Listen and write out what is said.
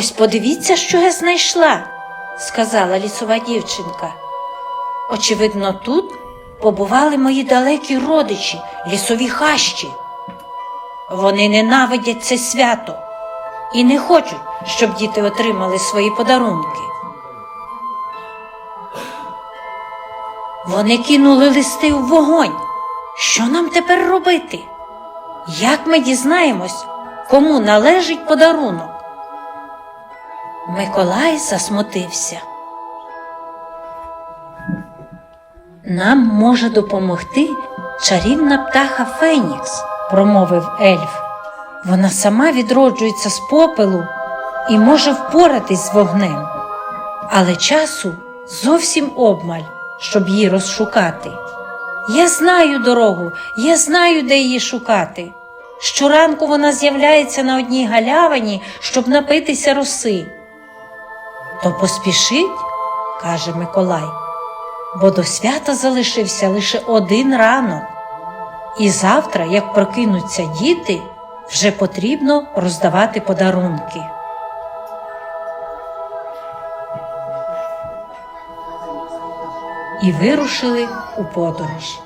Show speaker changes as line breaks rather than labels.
Ось подивіться, що я знайшла, сказала лісова дівчинка. Очевидно, тут побували мої далекі родичі, лісові хащі. Вони ненавидять це свято і не хочуть, щоб діти отримали свої подарунки. Вони кинули листи в вогонь. Що нам тепер робити? Як ми дізнаємось, кому належить подарунок? Миколай засмутився. Нам може допомогти чарівна птаха Фенікс, промовив ельф. Вона сама відроджується з попелу і може впоратись з вогнем, але часу зовсім обмаль, щоб її розшукати. Я знаю дорогу, я знаю, де її шукати. Щоранку вона з'являється на одній галявині, щоб напитися роси. То поспішіть, каже Миколай, бо до свята залишився лише один ранок. І завтра, як прокинуться діти, вже потрібно роздавати подарунки. І вирушили у подорож.